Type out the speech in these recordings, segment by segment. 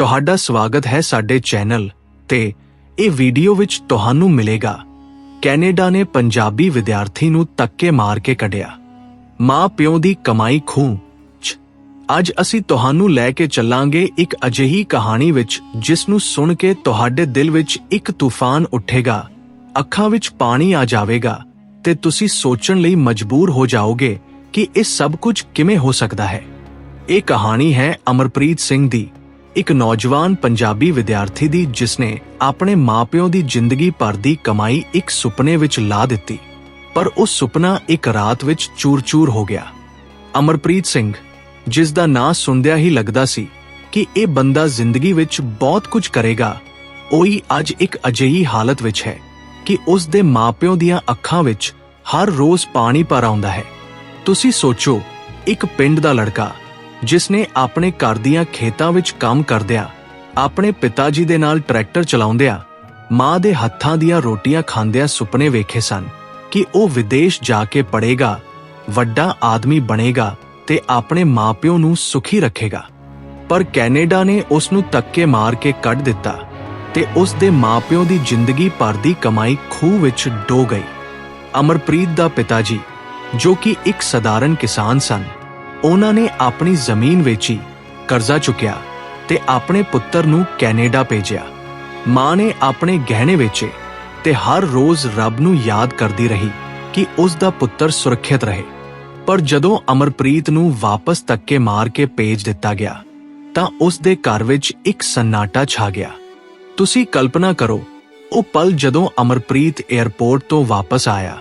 ਤੁਹਾਡਾ ਸਵਾਗਤ ਹੈ ਸਾਡੇ ਚੈਨਲ ਤੇ ਇਹ ਵੀਡੀਓ ਵਿੱਚ ਤੁਹਾਨੂੰ ਮਿਲੇਗਾ। ਕੈਨੇਡਾ ਨੇ ਪੰਜਾਬੀ ਵਿਦਿਆਰਥੀ ਨੂੰ ਤੱਕੇ ਮਾਰ ਕੇ ਕੱਢਿਆ। ਮਾਂ ਪਿਓ ਦੀ ਕਮਾਈ ਖੂਹ ਅੱਜ ਅਸੀਂ ਤੁਹਾਨੂੰ ਲੈ ਕੇ ਚੱਲਾਂਗੇ ਇੱਕ ਅਜਿਹੀ ਕਹਾਣੀ ਵਿੱਚ ਜਿਸ ਨੂੰ ਸੁਣ ਕੇ ਤੁਹਾਡੇ ਦਿਲ ਵਿੱਚ ਇੱਕ ਤੂਫਾਨ ਉੱਠੇਗਾ। ਅੱਖਾਂ ਵਿੱਚ ਪਾਣੀ ਆ ਜਾਵੇਗਾ ਤੇ ਤੁਸੀਂ ਸੋਚਣ ਲਈ ਮਜਬੂਰ ਹੋ ਜਾਓਗੇ ਕਿ ਇਹ ਸਭ ਕੁਝ ਕਿਵੇਂ ਹੋ ਸਕਦਾ ਹੈ। ਇਹ ਕਹਾਣੀ ਹੈ ਅਮਰਪ੍ਰੀਤ ਸਿੰਘ ਦੀ। ਇੱਕ ਨੌਜਵਾਨ ਪੰਜਾਬੀ ਵਿਦਿਆਰਥੀ ਦੀ ਜਿਸਨੇ ਆਪਣੇ ਮਾਪਿਓ ਦੀ ਜ਼ਿੰਦਗੀ ਭਰ ਦੀ ਕਮਾਈ ਇੱਕ ਸੁਪਨੇ ਵਿੱਚ ਲਾ ਦਿੱਤੀ, ਪਰ ਉਹ ਸੁਪਨਾ ਇੱਕ ਰਾਤ ਵਿੱਚ ਚੂਰ-ਚੂਰ ਹੋ ਗਿਆ। ਅਮਰਪ੍ਰੀਤ ਸਿੰਘ, ਜਿਸ ਦਾ ਨਾਂ ਸੁਣਦਿਆਂ ਹੀ ਲੱਗਦਾ ਸੀ ਕਿ ਇਹ ਬੰਦਾ ਜ਼ਿੰਦਗੀ ਵਿੱਚ ਬਹੁਤ ਕੁਝ ਕਰੇਗਾ, ਉਹੀ ਅੱਜ ਇੱਕ ਅਜਿਹੀ ਹਾਲਤ ਵਿੱਚ ਹੈ ਕਿ ਉਸ ਦੇ ਮਾਪਿਓ ਦੀਆਂ ਅੱਖਾਂ ਵਿੱਚ ਹਰ ਰੋਜ਼ ਪਾਣੀ ਭਰ ਆਉਂਦਾ ਹੈ। ਤੁਸੀਂ ਸੋਚੋ, ਇੱਕ ਪਿੰਡ ਦਾ ਲੜਕਾ ਜਿਸ ਨੇ ਆਪਣੇ ਘਰ ਦੀਆਂ ਖੇਤਾਂ ਵਿੱਚ ਕੰਮ ਕਰਦਿਆਂ, ਆਪਣੇ ਪਿਤਾ ਜੀ ਦੇ ਨਾਲ ਟਰੈਕਟਰ ਚਲਾਉਂਦਿਆਂ, ਮਾਂ ਦੇ ਹੱਥਾਂ ਦੀਆਂ ਰੋਟੀਆਂ ਖਾਂਦਿਆਂ ਸੁਪਨੇ ਵੇਖੇ ਸਨ ਕਿ ਉਹ ਵਿਦੇਸ਼ ਜਾ ਕੇ ਪੜ੍ਹੇਗਾ, ਵੱਡਾ ਆਦਮੀ ਬਣੇਗਾ ਤੇ ਆਪਣੇ ਮਾਪਿਓ ਨੂੰ ਸੁਖੀ ਰੱਖੇਗਾ। ਪਰ ਕੈਨੇਡਾ ਨੇ ਉਸ ਨੂੰ ਤੱਕੇ ਮਾਰ ਕੇ ਕੱਢ ਦਿੱਤਾ ਤੇ ਉਸ ਦੇ ਮਾਪਿਓ ਦੀ ਜ਼ਿੰਦਗੀ ਭਰ ਦੀ ਕਮਾਈ ਖੂਹ ਵਿੱਚ ਡੋ ਗਈ। ਅਮਰਪ੍ਰੀਤ ਦਾ ਪਿਤਾ ਜੀ, ਜੋ ਕਿ ਇੱਕ ਸਧਾਰਨ ਕਿਸਾਨ ਸਨ ਉਹਨਾਂ ਨੇ ਆਪਣੀ ਜ਼ਮੀਨ ਵੇਚੀ ਕਰਜ਼ਾ ਚੁੱਕਿਆ ਤੇ ਆਪਣੇ ਪੁੱਤਰ ਨੂੰ ਕੈਨੇਡਾ ਭੇਜਿਆ। ਮਾਂ ਨੇ ਆਪਣੇ ਗਹਿਣੇ ਵੇਚੇ ਤੇ ਹਰ ਰੋਜ਼ ਰੱਬ ਨੂੰ ਯਾਦ ਕਰਦੀ ਰਹੀ ਕਿ ਉਸ ਦਾ ਪੁੱਤਰ ਸੁਰੱਖਿਅਤ ਰਹੇ। ਪਰ ਜਦੋਂ ਅਮਰਪ੍ਰੀਤ ਨੂੰ ਵਾਪਸ ਧੱਕੇ ਮਾਰ ਕੇ ਭੇਜ ਦਿੱਤਾ ਗਿਆ, ਤਾਂ ਉਸ ਦੇ ਘਰ ਵਿੱਚ ਇੱਕ ਸੰਨਾਟਾ ਛਾ ਗਿਆ। ਤੁਸੀਂ ਕਲਪਨਾ ਕਰੋ, ਉਹ ਪਲ ਜਦੋਂ ਅਮਰਪ੍ਰੀਤ 에ਅਰਪੋਰਟ ਤੋਂ ਵਾਪਸ ਆਇਆ,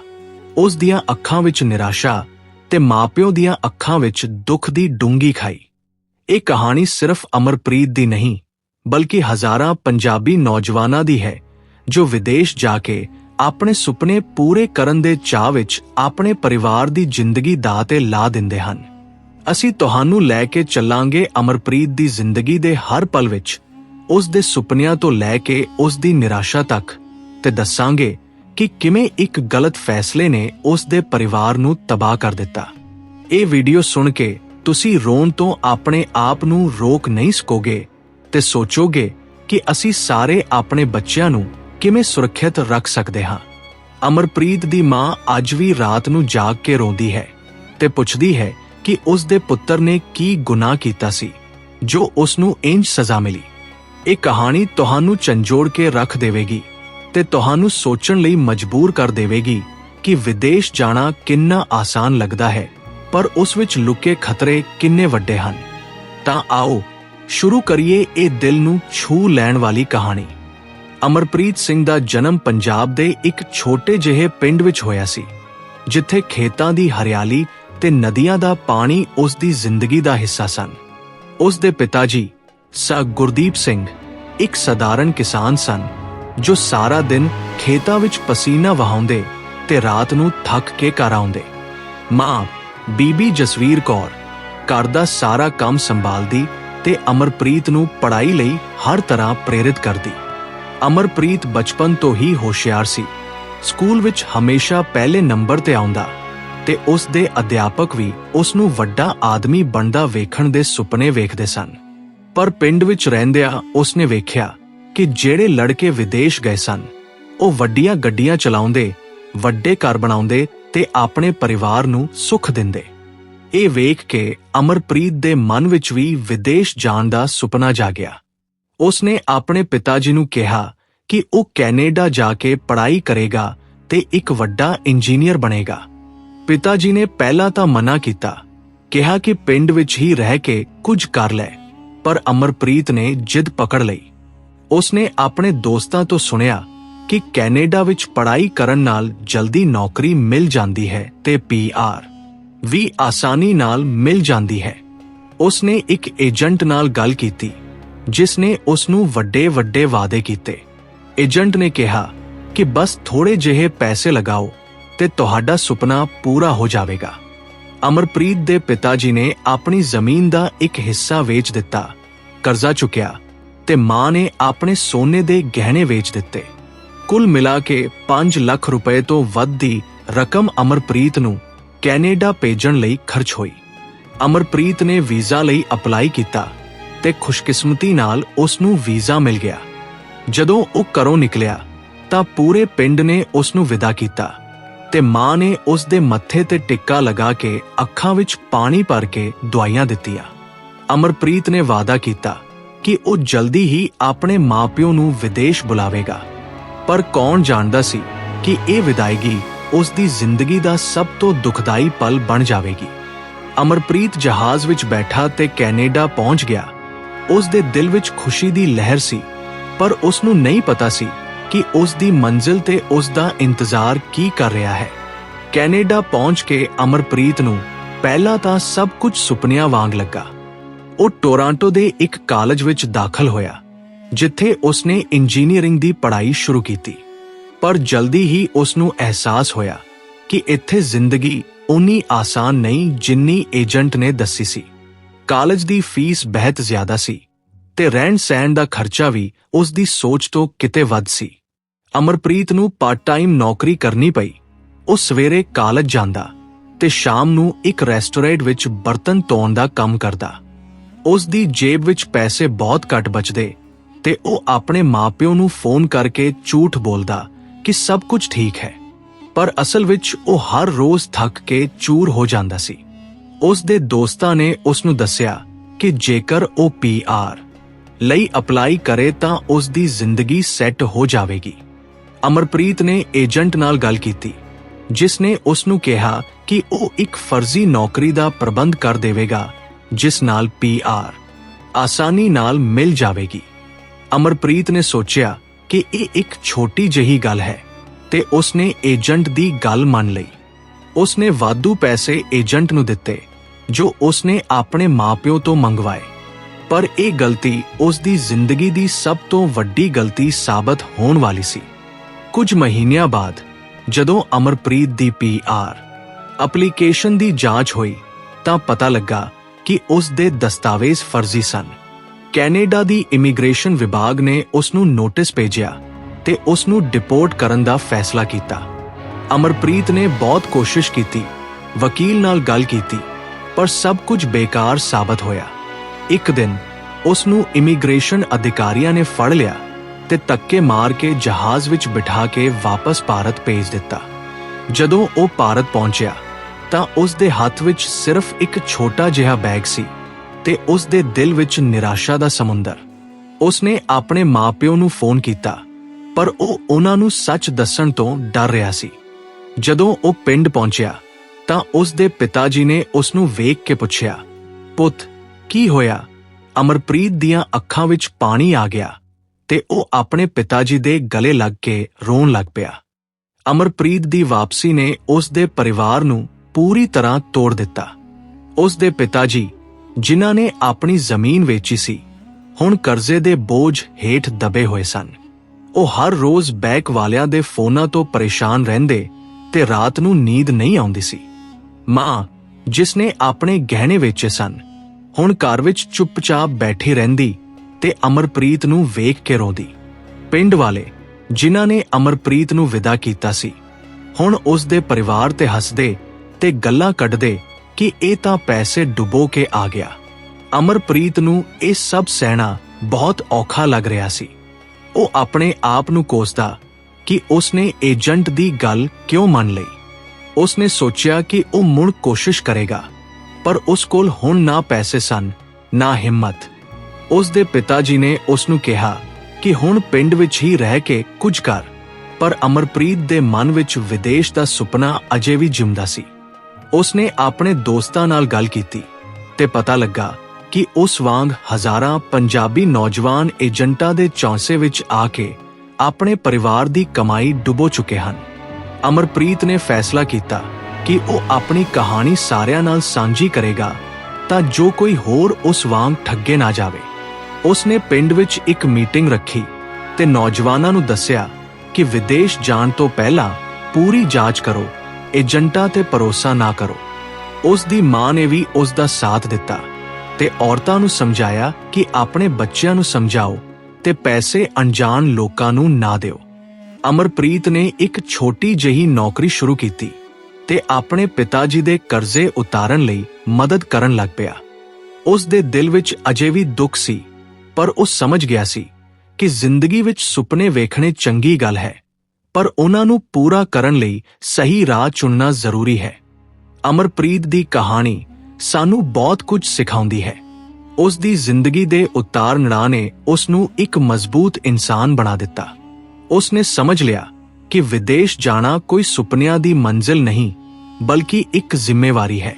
ਉਸ ਦੀਆਂ ਅੱਖਾਂ ਵਿੱਚ ਨਿਰਾਸ਼ਾ ਤੇ ਮਾਪਿਓ ਦੀਆਂ ਅੱਖਾਂ ਵਿੱਚ ਦੁੱਖ ਦੀ ਡੂੰਗੀ ਖਾਈ। ਇਹ ਕਹਾਣੀ ਸਿਰਫ ਅਮਰਪ੍ਰੀਤ ਦੀ ਨਹੀਂ, ਬਲਕਿ ਹਜ਼ਾਰਾਂ ਪੰਜਾਬੀ ਨੌਜਵਾਨਾਂ ਦੀ ਹੈ, ਜੋ ਵਿਦੇਸ਼ ਜਾ ਕੇ ਆਪਣੇ ਸੁਪਨੇ ਪੂਰੇ ਕਰਨ ਦੇ ਚਾਹ ਵਿੱਚ ਆਪਣੇ ਪਰਿਵਾਰ ਦੀ ਜ਼ਿੰਦਗੀ ਦਾਅ ਤੇ ਲਾ ਦਿੰਦੇ ਹਨ। ਅਸੀਂ ਤੁਹਾਨੂੰ ਲੈ ਕੇ ਚੱਲਾਂਗੇ ਅਮਰਪ੍ਰੀਤ ਦੀ ਜ਼ਿੰਦਗੀ ਦੇ ਹਰ ਪਲ ਵਿੱਚ, ਉਸ ਦੇ ਸੁਪਨਿਆਂ ਤੋਂ ਲੈ ਕੇ ਉਸ ਦੀ ਨਿਰਾਸ਼ਾ ਤੱਕ, ਤੇ ਦੱਸਾਂਗੇ ਕਿ ਕਿਵੇਂ ਇੱਕ ਗਲਤ ਫੈਸਲੇ ਨੇ ਉਸ ਦੇ ਪਰਿਵਾਰ ਨੂੰ ਤਬਾਹ ਕਰ ਦਿੱਤਾ। ਇਹ ਵੀਡੀਓ ਸੁਣ ਕੇ ਤੁਸੀਂ ਰੋਣ ਤੋਂ ਆਪਣੇ ਆਪ ਨੂੰ ਰੋਕ ਨਹੀਂ ਸਕੋਗੇ ਤੇ ਸੋਚੋਗੇ ਕਿ ਅਸੀਂ ਸਾਰੇ ਆਪਣੇ ਬੱਚਿਆਂ ਨੂੰ ਕਿਵੇਂ ਸੁਰੱਖਿਅਤ ਰੱਖ ਸਕਦੇ ਹਾਂ। ਅਮਰਪ੍ਰੀਤ ਦੀ ਮਾਂ ਅੱਜ ਵੀ ਰਾਤ ਨੂੰ ਜਾਗ ਕੇ ਰੋਂਦੀ ਹੈ ਤੇ ਪੁੱਛਦੀ ਹੈ ਕਿ ਉਸ ਦੇ ਪੁੱਤਰ ਨੇ ਕੀ ਗੁਨਾਹ ਕੀਤਾ ਸੀ, ਜੋ ਉਸ ਨੂੰ ਇੰਜ ਸਜ਼ਾ ਮਿਲੀ। ਇਹ ਕਹਾਣੀ ਤੁਹਾਨੂੰ ਝੰਜੋੜ ਕੇ ਰੱਖ ਦੇਵੇਗੀ। ਤੇ ਤੁਹਾਨੂੰ ਸੋਚਣ ਲਈ ਮਜਬੂਰ ਕਰ ਦੇਵੇਗੀ ਕਿ ਵਿਦੇਸ਼ ਜਾਣਾ ਕਿੰਨਾ ਆਸਾਨ ਲੱਗਦਾ ਹੈ, ਪਰ ਉਸ ਵਿੱਚ ਲੁਕੇ ਖਤਰੇ ਕਿੰਨੇ ਵੱਡੇ ਹਨ। ਤਾਂ ਆਓ, ਸ਼ੁਰੂ ਕਰੀਏ ਇਹ ਦਿਲ ਨੂੰ ਛੂ ਲੈਣ ਵਾਲੀ ਕਹਾਣੀ। ਅਮਰਪ੍ਰੀਤ ਸਿੰਘ ਦਾ ਜਨਮ ਪੰਜਾਬ ਦੇ ਇੱਕ ਛੋਟੇ ਜਿਹੇ ਪਿੰਡ ਵਿੱਚ ਹੋਇਆ ਸੀ, ਜਿੱਥੇ ਖੇਤਾਂ ਦੀ ਹਰਿਆਲੀ ਤੇ ਨਦੀਆਂ ਦਾ ਪਾਣੀ ਉਸ ਦੀ ਜ਼ਿੰਦਗੀ ਦਾ ਹਿੱਸਾ ਸਨ। ਉਸ ਦੇ ਪਿਤਾ ਜੀ ਸ ਗੁਰਦੀਪ ਸਿੰਘ, ਇੱਕ ਸਧਾਰਨ ਕਿਸਾਨ ਸਨ। ਜੋ ਸਾਰਾ ਦਿਨ ਖੇਤਾਂ ਵਿੱਚ ਪਸੀਨਾ ਵਹਾਉਂਦੇ ਤੇ ਰਾਤ ਨੂੰ ਥੱਕ ਕੇ ਘਰ ਆਉਂਦੇ। ਮਾਂ, ਬੀਬੀ ਜਸਵੀਰ ਕੌਰ, ਘਰ ਦਾ ਸਾਰਾ ਕੰਮ ਸੰਭਾਲਦੀ ਤੇ ਅਮਰਪ੍ਰੀਤ ਨੂੰ ਪੜ੍ਹਾਈ ਲਈ ਹਰ ਤਰ੍ਹਾਂ ਪ੍ਰੇਰਿਤ ਕਰਦੀ। ਅਮਰਪ੍ਰੀਤ ਬਚਪਨ ਤੋਂ ਹੀ ਹੋਸ਼ਿਆਰ ਸੀ। ਸਕੂਲ ਵਿੱਚ ਹਮੇਸ਼ਾ ਪਹਿਲੇ ਨੰਬਰ ਤੇ ਆਉਂਦਾ ਤੇ ਉਸ ਦੇ ਅਧਿਆਪਕ ਵੀ ਉਸ ਨੂੰ ਵੱਡਾ ਆਦਮੀ ਬਣਦਾ ਵੇਖਣ ਦੇ ਸੁਪਨੇ ਵੇਖਦੇ ਸਨ। ਪਰ ਪਿੰਡ ਵਿੱਚ ਰਹਿੰਦਿਆਂ ਉਸ ਨੇ ਵੇਖਿਆ ਕਿ ਜਿਹੜੇ ਲੜਕੇ ਵਿਦੇਸ਼ ਗਏ ਸਨ, ਉਹ ਵੱਡੀਆਂ ਗੱਡੀਆਂ ਚਲਾਉਂਦੇ, ਵੱਡੇ ਘਰ ਬਣਾਉਂਦੇ ਤੇ ਆਪਣੇ ਪਰਿਵਾਰ ਨੂੰ ਸੁੱਖ ਦਿੰਦੇ। ਇਹ ਵੇਖ ਕੇ ਅਮਰਪ੍ਰੀਤ ਦੇ ਮਨ ਵਿੱਚ ਵੀ ਵਿਦੇਸ਼ ਜਾਣ ਦਾ ਸੁਪਨਾ ਜਾਗਿਆ ਉਸ ਨੇ ਆਪਣੇ ਪਿਤਾ ਜੀ ਨੂੰ ਕਿਹਾ ਕਿ ਉਹ ਕੈਨੇਡਾ ਜਾ ਕੇ ਪੜ੍ਹਾਈ ਕਰੇਗਾ ਤੇ ਇੱਕ ਵੱਡਾ ਇੰਜੀਨੀਅਰ ਬਣੇਗਾ। ਪਿਤਾ ਜੀ ਨੇ ਪਹਿਲਾਂ ਤਾਂ ਮਨਾ ਕੀਤਾ, ਕਿਹਾ ਕਿ ਪਿੰਡ ਵਿੱਚ ਹੀ ਰਹਿ ਕੇ ਕੁਝ ਕਰ ਲੈ, ਪਰ ਅਮਰਪ੍ਰੀਤ ਨੇ ਜਿੱਦ ਪਕੜ ਲਈ। ਉਸਨੇ ਆਪਣੇ ਦੋਸਤਾਂ ਤੋਂ ਸੁਣਿਆ ਕਿ ਕੈਨੇਡਾ ਵਿੱਚ ਪੜ੍ਹਾਈ ਕਰਨ ਨਾਲ ਜਲਦੀ ਨੌਕਰੀ ਮਿਲ ਜਾਂਦੀ ਹੈ ਤੇ ਪੀਆਰ ਵੀ ਆਸਾਨੀ ਨਾਲ ਮਿਲ ਜਾਂਦੀ ਹੈ। ਉਸਨੇ ਇੱਕ ਏਜੰਟ ਨਾਲ ਗੱਲ ਕੀਤੀ ਜਿਸ ਨੇ ਉਸ ਨੂੰ ਵੱਡੇ ਵੱਡੇ ਵਾਅਦੇ ਕੀਤੇ। ਏਜੰਟ ਨੇ ਕਿਹਾ ਕਿ ਬਸ ਥੋੜੇ ਜਿਹੇ ਪੈਸੇ ਲਗਾਓ ਤੇ ਤੁਹਾਡਾ ਸੁਪਨਾ ਪੂਰਾ ਹੋ ਜਾਵੇਗਾ। ਅਮਰਪ੍ਰੀਤ ਦੇ ਪਿਤਾ ਜੀ ਨੇ ਆਪਣੀ ਜ਼ਮੀਨ ਦਾ ਇੱਕ ਹਿੱਸਾ ਵੇਚ ਦਿੱਤਾ, ਕਰਜ਼ਾ ਚੁੱਕਿਆ ਤੇ ਮਾਂ ਨੇ ਆਪਣੇ ਸੋਨੇ ਦੇ ਗਹਿਣੇ ਵੇਚ ਦਿੱਤੇ। ਕੁੱਲ ਮਿਲਾ ਕੇ 5 ਲੱਖ ਰੁਪਏ ਤੋਂ ਵੱਧ ਦੀ ਰਕਮ ਅਮਰਪ੍ਰੀਤ ਨੂੰ ਕੈਨੇਡਾ ਭੇਜਣ ਲਈ ਖਰਚ ਹੋਈ। ਅਮਰਪ੍ਰੀਤ ਨੇ ਵੀਜ਼ਾ ਲਈ ਅਪਲਾਈ ਕੀਤਾ ਤੇ ਖੁਸ਼ਕਿਸਮਤੀ ਨਾਲ ਉਸ ਨੂੰ ਵੀਜ਼ਾ ਮਿਲ ਗਿਆ। ਜਦੋਂ ਉਹ ਘਰੋਂ ਨਿਕਲਿਆ ਤਾਂ ਪੂਰੇ ਪਿੰਡ ਨੇ ਉਸ ਨੂੰ ਵਿਦਾ ਕੀਤਾ ਤੇ ਮਾਂ ਨੇ ਉਸ ਦੇ ਮੱਥੇ ਤੇ ਟਿੱਕਾ ਲਗਾ ਕੇ ਅੱਖਾਂ ਵਿੱਚ ਪਾਣੀ ਭਰ ਕੇ ਦਵਾਈਆਂ ਦਿੱਤੀਆਂ। ਅਮਰਪ੍ਰੀਤ ਨੇ ਵਾਅਦਾ ਕੀਤਾ ਕਿ ਉਹ ਜਲਦੀ ਹੀ ਆਪਣੇ ਮਾਪਿਓ ਨੂੰ ਵਿਦੇਸ਼ ਬੁਲਾਵੇਗਾ। ਪਰ ਕੌਣ ਜਾਣਦਾ ਸੀ ਕਿ ਇਹ ਵਿਦਾਇਗੀ ਉਸ ਦੀ ਜ਼ਿੰਦਗੀ ਦਾ ਸਭ ਤੋਂ ਦੁਖਦਾਈ ਪਲ ਬਣ ਜਾਵੇਗੀ। ਅਮਰਪ੍ਰੀਤ ਜਹਾਜ਼ ਵਿੱਚ ਬੈਠਾ ਤੇ ਕੈਨੇਡਾ ਪਹੁੰਚ ਗਿਆ। ਉਸ ਦੇ ਦਿਲ ਵਿੱਚ ਖੁਸ਼ੀ ਦੀ ਲਹਿਰ ਸੀ, ਪਰ ਉਸ ਨੂੰ ਨਹੀਂ ਪਤਾ ਸੀ ਕਿ ਉਸ ਦੀ ਮੰਜ਼ਿਲ ਤੇ ਉਸ ਦਾ ਇੰਤਜ਼ਾਰ ਕੀ ਕਰ ਰਿਹਾ ਹੈ। ਕੈਨੇਡਾ ਪਹੁੰਚ ਕੇ ਅਮਰਪ੍ਰੀਤ ਨੂੰ ਪਹਿਲਾਂ ਤਾਂ ਸਭ ਕੁਝ ਸੁਪਨਿਆਂ ਵਾਂਗ ਲੱਗਾ। ਉਹ ਟੋਰਾਂਟੋ ਦੇ ਇੱਕ ਕਾਲਜ ਵਿੱਚ ਦਾਖਲ ਹੋਇਆ, ਜਿੱਥੇ ਉਸਨੇ ਇੰਜੀਨੀਅਰਿੰਗ ਦੀ ਪੜ੍ਹਾਈ ਸ਼ੁਰੂ ਕੀਤੀ। ਪਰ ਜਲਦੀ ਹੀ ਉਸ ਨੂੰ ਅਹਿਸਾਸ ਹੋਇਆ ਕਿ ਇੱਥੇ ਜ਼ਿੰਦਗੀ ਉਨੀ ਆਸਾਨ ਨਹੀਂ ਜਿੰਨੀ ਏਜੰਟ ਨੇ ਦੱਸੀ ਸੀ। ਕਾਲਜ ਦੀ ਫੀਸ ਬਹੁਤ ਜ਼ਿਆਦਾ ਸੀ ਤੇ ਰਹਿਣ ਸਹਿਣ ਦਾ ਖਰਚਾ ਵੀ ਉਸ ਦੀ ਸੋਚ ਤੋਂ ਕਿਤੇ ਵੱਧ ਸੀ। ਅਮਰਪ੍ਰੀਤ ਨੂੰ ਪਾਰਟ ਟਾਈਮ ਨੌਕਰੀ ਕਰਨੀ ਪਈ। ਉਹ ਸਵੇਰੇ ਕਾਲਜ ਜਾਂਦਾ ਤੇ ਸ਼ਾਮ ਨੂੰ ਇੱਕ ਰੈਸਟੋਰੈਂਟ ਵਿੱਚ ਬਰਤਨ ਧੋਣ ਦਾ ਕੰਮ ਕਰਦਾ। ਉਸ ਦੀ ਜੇਬ ਵਿੱਚ ਪੈਸੇ ਬਹੁਤ ਘੱਟ ਬਚਦੇ ਤੇ ਉਹ ਆਪਣੇ ਮਾਪਿਓ ਨੂੰ ਫੋਨ ਕਰਕੇ ਝੂਠ ਬੋਲਦਾ ਕਿ ਸਭ ਕੁਝ ਠੀਕ ਹੈ। ਪਰ ਅਸਲ ਵਿੱਚ ਉਹ ਹਰ ਰੋਜ਼ ਥੱਕ ਕੇ ਚੂਰ ਹੋ ਜਾਂਦਾ ਸੀ। ਉਸ ਦੇ ਦੋਸਤਾਂ ਨੇ ਉਸ ਨੂੰ ਦੱਸਿਆ ਕਿ ਜੇਕਰ ਉਹ ਪੀਆਰ ਲਈ ਅਪਲਾਈ ਕਰੇ ਤਾਂ ਉਸ ਦੀ ਜ਼ਿੰਦਗੀ ਸੈੱਟ ਹੋ ਜਾਵੇਗੀ। ਅਮਰਪ੍ਰੀਤ ਨੇ ਏਜੰਟ ਨਾਲ ਗੱਲ ਕੀਤੀ, ਜਿਸ ਨੇ ਉਸ ਨੂੰ ਕਿਹਾ ਕਿ ਉਹ ਇੱਕ ਫਰਜ਼ੀ ਨੌਕਰੀ ਦਾ ਪ੍ਰਬੰਧ ਕਰ ਦੇਵੇਗਾ ਜਿਸ ਨਾਲ ਪੀਆਰ ਆਸਾਨੀ ਨਾਲ ਮਿਲ ਜਾਵੇਗੀ। ਅਮਰਪ੍ਰੀਤ ਨੇ ਸੋਚਿਆ ਕਿ ਇਹ ਇੱਕ ਛੋਟੀ ਜਿਹੀ ਗੱਲ ਹੈ ਤੇ ਉਸਨੇ ਏਜੰਟ ਦੀ ਗੱਲ ਮੰਨ ਲਈ। ਉਸਨੇ ਵਾਧੂ ਪੈਸੇ ਏਜੰਟ ਨੂੰ ਦਿੱਤੇ, ਜੋ ਉਸਨੇ ਆਪਣੇ ਮਾਪਿਓ ਤੋਂ ਮੰਗਵਾਏ। ਪਰ ਇਹ ਗਲਤੀ ਉਸ ਦੀ ਜ਼ਿੰਦਗੀ ਦੀ ਸਭ ਤੋਂ ਵੱਡੀ ਗਲਤੀ ਸਾਬਤ ਹੋਣ ਵਾਲੀ ਸੀ। ਕੁਝ ਮਹੀਨਿਆਂ ਬਾਅਦ, ਜਦੋਂ ਅਮਰਪ੍ਰੀਤ ਦੀ ਪੀਆਰ ਐਪਲੀਕੇਸ਼ਨ ਦੀ ਜਾਂਚ ਹੋਈ, ਤਾਂ ਪਤਾ ਲੱਗਾ ਕਿ ਉਸ ਦੇ ਦਸਤਾਵੇਜ਼ ਫਰਜ਼ੀ ਸਨ। ਕੈਨੇਡਾ ਦੀ ਇਮੀਗ੍ਰੇਸ਼ਨ ਵਿਭਾਗ ਨੇ ਉਸ ਨੂੰ ਨੋਟਿਸ ਭੇਜਿਆ ਤੇ ਉਸ ਨੂੰ ਡਿਪੋਰਟ ਕਰਨ ਦਾ ਫੈਸਲਾ ਕੀਤਾ। ਅਮਰਪ੍ਰੀਤ ਨੇ ਬਹੁਤ ਕੋਸ਼ਿਸ਼ ਕੀਤੀ, ਵਕੀਲ ਨਾਲ ਗੱਲ ਕੀਤੀ, ਪਰ ਸਭ ਕੁਝ ਬੇਕਾਰ ਸਾਬਤ ਹੋਇਆ। ਇੱਕ ਦਿਨ ਉਸ ਨੂੰ ਇਮੀਗ੍ਰੇਸ਼ਨ ਅਧਿਕਾਰੀਆਂ ਨੇ ਫੜ ਲਿਆ ਤੇ ਧੱਕੇ ਮਾਰ ਕੇ ਜਹਾਜ਼ ਵਿੱਚ ਬਿਠਾ ਕੇ ਵਾਪਸ ਭਾਰਤ ਭੇਜ ਦਿੱਤਾ। ਜਦੋਂ ਉਹ ਭਾਰਤ ਪਹੁੰਚਿਆ ਤਾਂ ਉਸ ਦੇ ਹੱਥ ਵਿੱਚ ਸਿਰਫ ਇੱਕ ਛੋਟਾ ਜਿਹਾ ਬੈਗ ਸੀ ਤੇ ਉਸ ਦੇ ਦਿਲ ਵਿੱਚ ਨਿਰਾਸ਼ਾ ਦਾ ਸਮੁੰਦਰ। ਉਸ ਨੇ ਆਪਣੇ ਮਾਪਿਓ ਨੂੰ ਫੋਨ ਕੀਤਾ, ਪਰ ਉਹ ਉਹਨਾਂ ਨੂੰ ਸੱਚ ਦੱਸਣ ਤੋਂ ਡਰ ਰਿਹਾ ਸੀ। ਜਦੋਂ ਉਹ ਪਿੰਡ ਪਹੁੰਚਿਆ, ਤਾਂ ਉਸ ਦੇ ਪਿਤਾ ਜੀ ਨੇ ਉਸ ਨੂੰ ਵੇਖ ਕੇ ਪੁੱਛਿਆ, ਪੁੱਤ, ਕੀ ਹੋਇਆ? ਅਮਰਪ੍ਰੀਤ ਦੀਆਂ ਅੱਖਾਂ ਵਿੱਚ ਪਾਣੀ ਆ ਗਿਆ ਤੇ ਉਹ ਆਪਣੇ ਪਿਤਾ ਜੀ ਦੇ ਗਲੇ ਲੱਗ ਕੇ ਰੋਣ ਲੱਗ ਪਿਆ। ਅਮਰਪ੍ਰੀਤ ਦੀ ਵਾਪਸੀ ਨੇ ਉਸ ਦੇ ਪਰਿਵਾਰ ਨੂੰ ਪੂਰੀ ਤਰ੍ਹਾਂ ਤੋੜ ਦਿੱਤਾ। ਉਸ ਦੇ ਪਿਤਾ ਜੀ ਜਿਨ੍ਹਾਂ ਨੇ ਆਪਣੀ ਜ਼ਮੀਨ ਵੇਚੀ ਸੀ, ਹੁਣ ਕਰਜ਼ੇ ਦੇ ਬੋਝ ਹੇਠ ਦਬੇ ਹੋਏ ਸਨ। ਉਹ ਹਰ ਰੋਜ਼ ਬੈਕ ਵਾਲਿਆਂ ਦੇ ਫੋਨਾਂ ਤੋਂ ਪਰੇਸ਼ਾਨ ਰਹਿੰਦੇ ਤੇ ਰਾਤ ਨੂੰ ਨੀਂਦ ਨਹੀਂ ਆਉਂਦੀ ਸੀ। ਮਾਂ, ਜਿਸ ਨੇ ਆਪਣੇ ਗਹਿਣੇ ਵੇਚੇ ਸਨ, ਹੁਣ ਘਰ ਵਿੱਚ ਚੁੱਪਚਾਪ ਬੈਠੀ ਰਹਿੰਦੀ ਤੇ ਅਮਰਪ੍ਰੀਤ ਨੂੰ ਵੇਖ ਕੇ ਰੋਂਦੀ। ਪਿੰਡ ਵਾਲੇ, ਜਿਨ੍ਹਾਂ ਨੇ ਅਮਰਪ੍ਰੀਤ ਨੂੰ ਵਿਦਾ ਕੀਤਾ ਸੀ, ਹੁਣ ਉਸ ਦੇ ਪਰਿਵਾਰ ਤੇ ਹੱਸਦੇ ਤੇ ਗੱਲਾਂ ਕੱਢਦੇ ਕਿ ਇਹ ਤਾਂ ਪੈਸੇ ਡੁਬੋ ਕੇ ਆ ਗਿਆ। ਅਮਰਪ੍ਰੀਤ ਨੂੰ ਇਹ ਸਭ ਸਹਿਣਾ ਬਹੁਤ ਔਖਾ ਲੱਗ ਰਿਹਾ ਸੀ। ਉਹ ਆਪਣੇ ਆਪ ਨੂੰ ਕੋਸਦਾ ਕਿ ਉਸਨੇ ਏਜੰਟ ਦੀ ਗੱਲ ਕਿਉਂ ਮੰਨ ਲਈ। ਉਸਨੇ ਸੋਚਿਆ ਕਿ ਉਹ ਮੁੜ ਕੋਸ਼ਿਸ਼ ਕਰੇਗਾ, ਪਰ ਉਸ ਕੋਲ ਹੁਣ ਨਾ ਪੈਸੇ ਸਨ, ਨਾ ਹਿੰਮਤ। ਉਸ ਦੇ ਪਿਤਾ ਜੀ ਨੇ ਉਸ ਨੂੰ ਕਿਹਾ ਕਿ ਹੁਣ ਪਿੰਡ ਵਿੱਚ ਹੀ ਰਹਿ ਕੇ ਕੁਝ ਕਰ, ਪਰ ਅਮਰਪ੍ਰੀਤ ਦੇ ਮਨ ਵਿੱਚ ਵਿਦੇਸ਼ ਦਾ ਸੁਪਨਾ ਅਜੇ ਵੀ ਜਿਉਂਦਾ ਸੀ। ਉਸਨੇ ਆਪਣੇ ਦੋਸਤਾਂ ਨਾਲ ਗੱਲ ਕੀਤੀ ਤੇ ਪਤਾ ਲੱਗਾ ਕਿ ਉਸ ਵਾਂਗ ਹਜ਼ਾਰਾਂ ਪੰਜਾਬੀ ਨੌਜਵਾਨ ਏਜੰਟਾਂ ਦੇ ਚੌਂਸੇ ਵਿੱਚ ਆ ਕੇ ਆਪਣੇ ਪਰਿਵਾਰ ਦੀ ਕਮਾਈ ਡੁਬੋ ਚੁੱਕੇ ਹਨ। ਅਮਰਪ੍ਰੀਤ ਨੇ ਫੈਸਲਾ ਕੀਤਾ ਕਿ ਉਹ ਆਪਣੀ ਕਹਾਣੀ ਸਾਰਿਆਂ ਨਾਲ ਸਾਂਝੀ ਕਰੇਗਾ ਤਾਂ ਜੋ ਕੋਈ ਹੋਰ ਉਸ ਵਾਂਗ ਠੱਗੇ ਨਾ ਜਾਵੇ। ਉਸ ਨੇ ਪਿੰਡ ਵਿੱਚ ਇੱਕ ਮੀਟਿੰਗ ਰੱਖੀ ਤੇ ਨੌਜਵਾਨਾਂ ਨੂੰ ਦੱਸਿਆ ਕਿ ਵਿਦੇਸ਼ ਜਾਣ ਤੋਂ ਪਹਿਲਾਂ ਪੂਰੀ ਜਾਂਚ ਕਰੋ ਏਜੰਟਾਂ ਤੇ ਭਰੋਸਾ ਨਾ ਕਰੋ। ਉਸ ਦੀ ਮਾਂ ਨੇ ਵੀ ਉਸ ਦਾ ਸਾਥ ਦਿੱਤਾ ਤੇ ਔਰਤਾਂ ਨੂੰ ਸਮਝਾਇਆ ਕਿ ਆਪਣੇ ਬੱਚਿਆਂ ਨੂੰ ਸਮਝਾਓ ਤੇ ਪੈਸੇ ਅਣਜਾਣ ਲੋਕਾਂ ਨੂੰ ਨਾ ਦਿਓ। ਅਮਰਪ੍ਰੀਤ ਨੇ ਇੱਕ ਛੋਟੀ ਜਿਹੀ ਨੌਕਰੀ ਸ਼ੁਰੂ ਕੀਤੀ ਤੇ ਆਪਣੇ ਪਿਤਾ ਜੀ ਦੇ ਕਰਜ਼ੇ ਉਤਾਰਨ ਲਈ ਮਦਦ ਕਰਨ ਲੱਗ ਪਿਆ। ਉਸ ਦੇ ਦਿਲ ਵਿੱਚ ਅਜੇ ਵੀ ਦੁੱਖ ਸੀ, ਪਰ ਉਹ ਸਮਝ ਗਿਆ ਸੀ ਕਿ ਜ਼ਿੰਦਗੀ ਵਿੱਚ ਸੁਪਨੇ ਵੇਖਣੇ ਚੰਗੀ ਗੱਲ ਹੈ। ਪਰ ਉਹਨਾਂ ਨੂੰ ਪੂਰਾ ਕਰਨ ਲਈ ਸਹੀ ਰਾਹ ਚੁਣਨਾ ਜ਼ਰੂਰੀ ਹੈ। ਅਮਰਪ੍ਰੀਤ ਦੀ ਕਹਾਣੀ ਸਾਨੂੰ ਬਹੁਤ ਕੁਝ ਸਿਖਾਉਂਦੀ ਹੈ। ਉਸ ਦੀ ਜ਼ਿੰਦਗੀ ਦੇ ਉਤਾਰ ਚੜ੍ਹਾਅ ਨੇ ਉਸ ਨੂੰ ਇੱਕ ਮਜ਼ਬੂਤ ਇਨਸਾਨ ਬਣਾ ਦਿੱਤਾ। ਉਸ ਨੇ ਸਮਝ ਲਿਆ ਕਿ ਵਿਦੇਸ਼ ਜਾਣਾ ਕੋਈ ਸੁਪਨਿਆਂ ਦੀ ਮੰਜ਼ਿਲ ਨਹੀਂ, ਬਲਕਿ ਇੱਕ ਜ਼ਿੰਮੇਵਾਰੀ ਹੈ।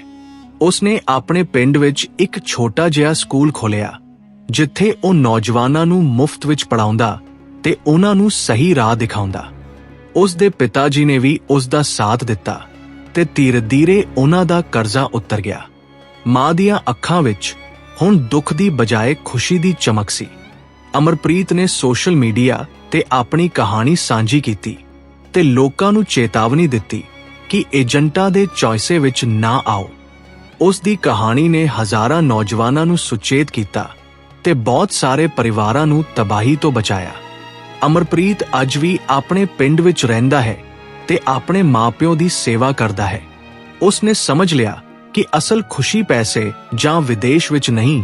ਉਸ ਨੇ ਆਪਣੇ ਪਿੰਡ ਵਿੱਚ ਇੱਕ ਛੋਟਾ ਜਿਹਾ ਸਕੂਲ ਖੋਲ੍ਹਿਆ, ਜਿੱਥੇ ਉਹ ਨੌਜਵਾਨਾਂ ਨੂੰ ਮੁਫਤ ਵਿੱਚ ਪੜਾਉਂਦਾ ਤੇ ਉਹਨਾਂ ਨੂੰ ਸਹੀ ਰਾਹ ਦਿਖਾਉਂਦਾ। ਉਸ ਦੇ ਪਿਤਾ ਜੀ ਨੇ ਵੀ ਉਸ ਦਾ ਸਾਥ ਦਿੱਤਾ ਤੇ ਧੀਰੇ-ਧੀਰੇ ਉਹਨਾਂ ਦਾ ਕਰਜ਼ਾ ਉਤਰ ਗਿਆ। ਮਾਂ ਦੀਆਂ ਅੱਖਾਂ ਵਿੱਚ ਹੁਣ ਦੁੱਖ ਦੀ ਬਜਾਏ ਖੁਸ਼ੀ ਦੀ ਚਮਕ ਸੀ। ਅਮਰਪ੍ਰੀਤ ਨੇ ਸੋਸ਼ਲ ਮੀਡੀਆ ਤੇ ਆਪਣੀ ਕਹਾਣੀ ਸਾਂਝੀ ਕੀਤੀ ਤੇ ਲੋਕਾਂ ਨੂੰ ਚੇਤਾਵਨੀ ਦਿੱਤੀ ਕਿ ਏਜੰਟਾਂ ਦੇ ਚੌਇਸੇ ਵਿੱਚ ਨਾ ਆਓ। ਉਸ ਦੀ ਕਹਾਣੀ ਨੇ ਹਜ਼ਾਰਾਂ ਨੌਜਵਾਨਾਂ ਨੂੰ ਸੁਚੇਤ ਕੀਤਾ ਤੇ ਬਹੁਤ ਸਾਰੇ ਪਰਿਵਾਰਾਂ ਨੂੰ ਤਬਾਹੀ ਤੋਂ ਬਚਾਇਆ। ਅਮਰਪ੍ਰੀਤ ਅੱਜ ਵੀ ਆਪਣੇ ਪਿੰਡ ਵਿੱਚ ਰਹਿੰਦਾ ਹੈ ਤੇ ਆਪਣੇ ਮਾਪਿਓ ਦੀ ਸੇਵਾ ਕਰਦਾ ਹੈ। ਉਸਨੇ ਸਮਝ ਲਿਆ ਕਿ ਅਸਲ ਖੁਸ਼ੀ ਪੈਸੇ ਜਾਂ ਵਿਦੇਸ਼ ਵਿੱਚ ਨਹੀਂ,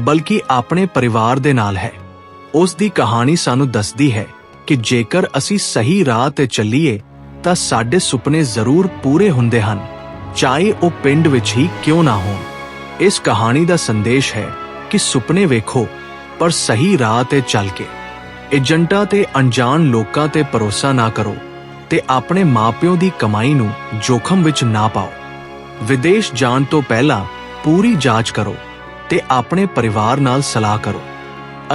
ਬਲਕਿ ਆਪਣੇ ਪਰਿਵਾਰ ਦੇ ਨਾਲ ਹੈ। ਉਸ ਦੀ ਕਹਾਣੀ ਸਾਨੂੰ ਦੱਸਦੀ ਹੈ ਕਿ ਜੇਕਰ ਅਸੀਂ ਸਹੀ ਰਾਹ ਤੇ ਚੱਲੀਏ, ਤਾਂ ਸਾਡੇ ਸੁਪਨੇ ਜ਼ਰੂਰ ਪੂਰੇ ਹੁੰਦੇ ਹਨ, ਚਾਹੇ ਉਹ ਪਿੰਡ ਵਿੱਚ ਹੀ ਕਿਉਂ ਨਾ ਹੋਣ। ਇਸ ਕਹਾਣੀ ਦਾ ਸੰਦੇਸ਼ ਹੈ ਕਿ ਸੁਪਨੇ ਵੇਖੋ, ਪਰ ਸਹੀ ਰਾਹ ਤੇ ਚੱਲ ਕੇ। ਏਜੰਟਾਂ ਤੇ ਅਣਜਾਣ ਲੋਕਾਂ ਤੇ ਭਰੋਸਾ ਨਾ ਕਰੋ ਤੇ ਆਪਣੇ ਮਾਪਿਓ ਦੀ ਕਮਾਈ ਨੂੰ ਜੋਖਮ ਵਿੱਚ ਨਾ ਪਾਓ। ਵਿਦੇਸ਼ ਜਾਣ ਤੋਂ ਪਹਿਲਾਂ ਪੂਰੀ ਜਾਂਚ ਕਰੋ ਤੇ ਆਪਣੇ ਪਰਿਵਾਰ ਨਾਲ ਸਲਾਹ ਕਰੋ।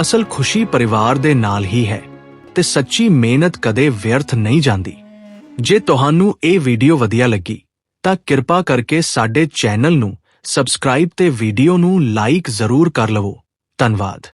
ਅਸਲ ਖੁਸ਼ੀ ਪਰਿਵਾਰ ਦੇ ਨਾਲ ਹੀ ਹੈ ਤੇ ਸੱਚੀ ਮਿਹਨਤ ਕਦੇ ਵਿਅਰਥ ਨਹੀਂ ਜਾਂਦੀ। ਜੇ ਤੁਹਾਨੂੰ ਇਹ ਵੀਡੀਓ ਵਧੀਆ ਲੱਗੀ, ਤਾਂ ਕਿਰਪਾ ਕਰਕੇ ਸਾਡੇ ਚੈਨਲ ਨੂੰ ਸਬਸਕ੍ਰਾਈਬ ਤੇ ਵੀਡੀਓ ਨੂੰ ਲਾਈਕ ਜ਼ਰੂਰ ਕਰ ਲਵੋ। ਧੰਨਵਾਦ।